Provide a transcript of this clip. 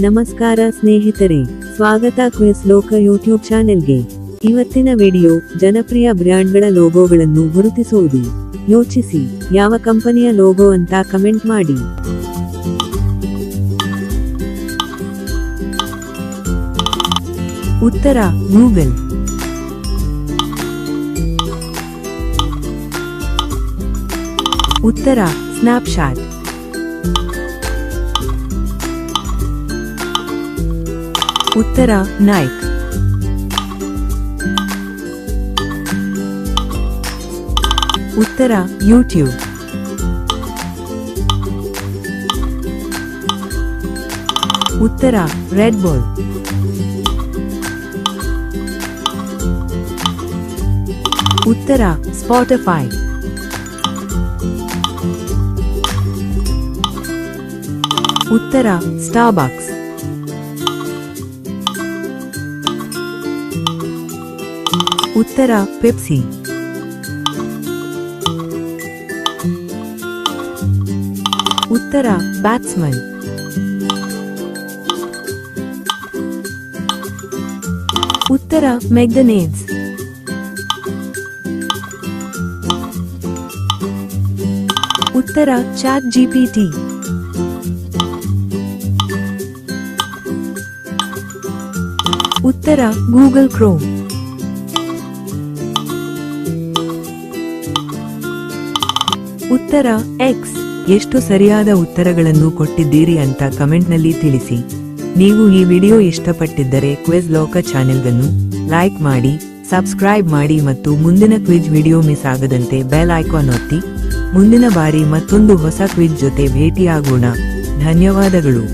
ನಮಸ್ಕಾರ ಸ್ನೇಹಿತರೆ, ಸ್ವಾಗತ ಕ್ವಿಸ್ ಲೋಕ ಯೂಟ್ಯೂಬ್ ಚಾನೆಲ್ಗೆ. ಇವತ್ತಿನ ವಿಡಿಯೋ, ಜನಪ್ರಿಯ ಬ್ರ್ಯಾಂಡ್ಗಳ ಲೋಗೋಗಳನ್ನು ಗುರುತಿಸುವುದು. ಯೋಚಿಸಿ, ಯಾವ ಕಂಪನಿಯ ಲೋಗೋ ಅಂತ ಕಮೆಂಟ್ ಮಾಡಿ. ಉತ್ತರ, ಗೂಗಲ್. ಉತ್ತರ, ಸ್ನ್ಯಾಪ್ಶಾಟ್. ഉത്തര നായിക്. ഉത്തര യൂട്യൂബ്. ഉത്തര റെഡ് ബോൾ. ഉത്തര സ്പോട്ടിഫൈ. ഉത്തര സ്റ്റാർബക്സ്. ಉತ್ತರ ಪೆಪ್ಸಿ ಉತ್ತರ ಬ್ಯಾಟ್ಸ್ಮನ್ ಉತ್ತರ ಮೆಗ್ಡನೇಡ್ಸ್ ಉತ್ತರ ಚಾಟ್ ಜಿಪಿಟಿ ಉತ್ತರ ಗೂಗಲ್ ಕ್ರೋಮ್ ಉತ್ತರ ಎಕ್ಸ್ ಎಷ್ಟು ಸರಿಯಾದ ಉತ್ತರಗಳನ್ನು ಕೊಟ್ಟಿದ್ದೀರಿ ಅಂತ ಕಮೆಂಟ್ನಲ್ಲಿ ತಿಳಿಸಿ. ನೀವು ಈ ವಿಡಿಯೋ ಇಷ್ಟಪಟ್ಟಿದ್ದರೆ ಕ್ವಿಜ್ ಲೋಕ ಚಾನೆಲ್ಗನ್ನು ಲೈಕ್ ಮಾಡಿ, ಸಬ್ಸ್ಕ್ರೈಬ್ ಮಾಡಿ ಮತ್ತು ಮುಂದಿನ ಕ್ವಿಜ್ ವಿಡಿಯೋ ಮಿಸ್ ಆಗದಂತೆ ಬೆಲ್ ಐಕಾನ್ ಒತ್ತಿ. ಮುಂದಿನ ಬಾರಿ ಮತ್ತೊಂದು ಹೊಸ ಕ್ವಿಜ್ ಜೊತೆ ಭೇಟಿಯಾಗೋಣ. ಧನ್ಯವಾದಗಳು.